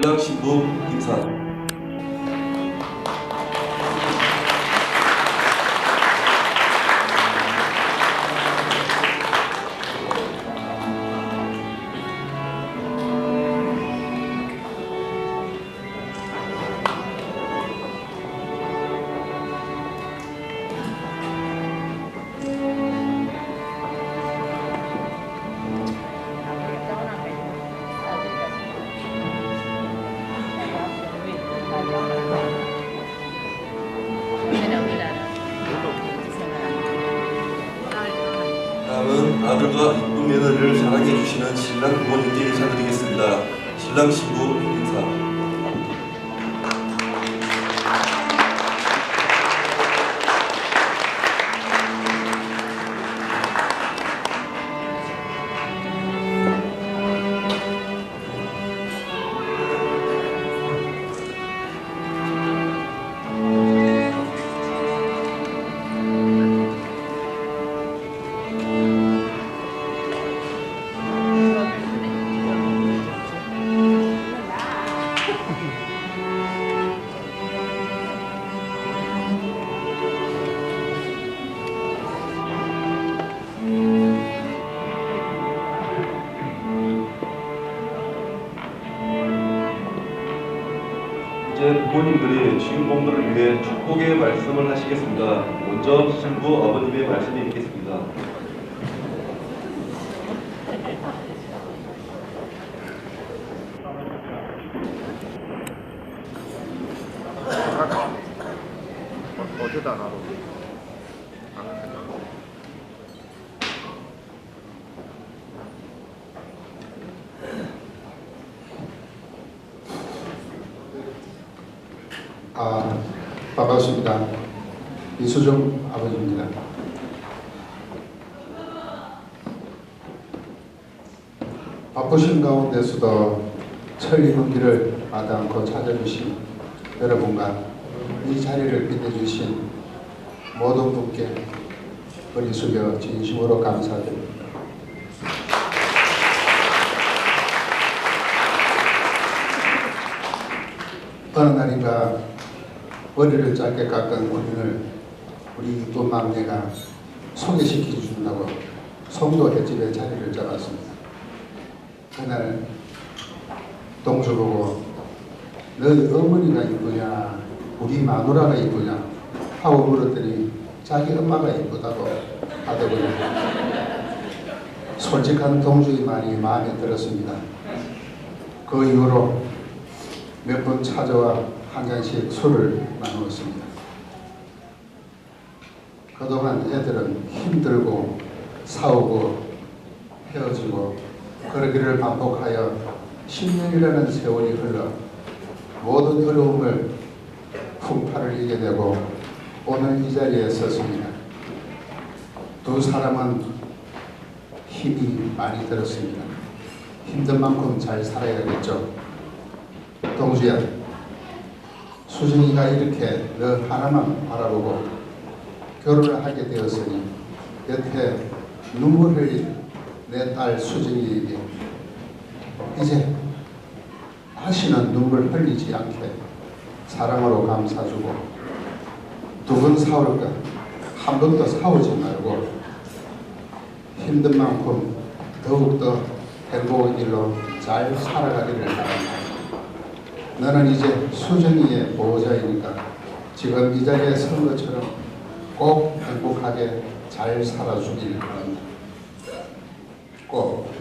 신랑 신부 인사. 아들과 이쁜 며느리를 사랑해 주시는 신랑 부모님께 인사드리겠습니다. 신랑 신부 인사. 부모님들이 주인공들을 위해 축복의 말씀을 하시겠습니다. 먼저 신부 아버님의 말씀이 있겠습니다. 어디다 놔둬? 아, 반갑습니다. 이수정 아버지입니다. 바쁘신 가운데서도 천리는 길을 마다 않고 찾아주신 여러분과 이 자리를 빛내주신 모든 분께 머리 숙여 진심으로 감사드립니다. 어느 날인가 머리를 짧게 깎은 우리를 우리 이쁜 막내가 소개시켜 준다고 송도 횟집에 자리를 잡았습니다. 그날 동주 보고 너희 어머니가 이쁘냐 우리 마누라가 이쁘냐 하고 물었더니 자기 엄마가 이쁘다고 하더군요. 솔직한 동주의 말이 마음에 들었습니다. 그 이후로 몇 번 찾아와 한 잔씩 술을 나누었습니다. 그동안 애들은 힘들고 싸우고 헤어지고 그러기를 반복하여 10년이라는 세월이 흘러 모든 어려움을 풍파를 이겨내고 오늘 이 자리에 섰습니다. 두 사람은 힘이 많이 들었습니다. 힘든 만큼 잘 살아야겠죠. 동주야, 수정이가 이렇게 너 하나만 바라보고 결혼을 하게 되었으니 여태 눈물 흘린 내 딸 수정이에게 이제 다시는 눈물 흘리지 않게 사랑으로 감싸주고 두번것한 번도 싸우지 말고 힘든 만큼 더욱더 행복의 길로 잘 살아가기를 바랍니다. 너는 이제 수정이의 보호자이니까 지금 이 자리에 선 것처럼 꼭 행복하게 잘 살아주길 바랍니다. 꼭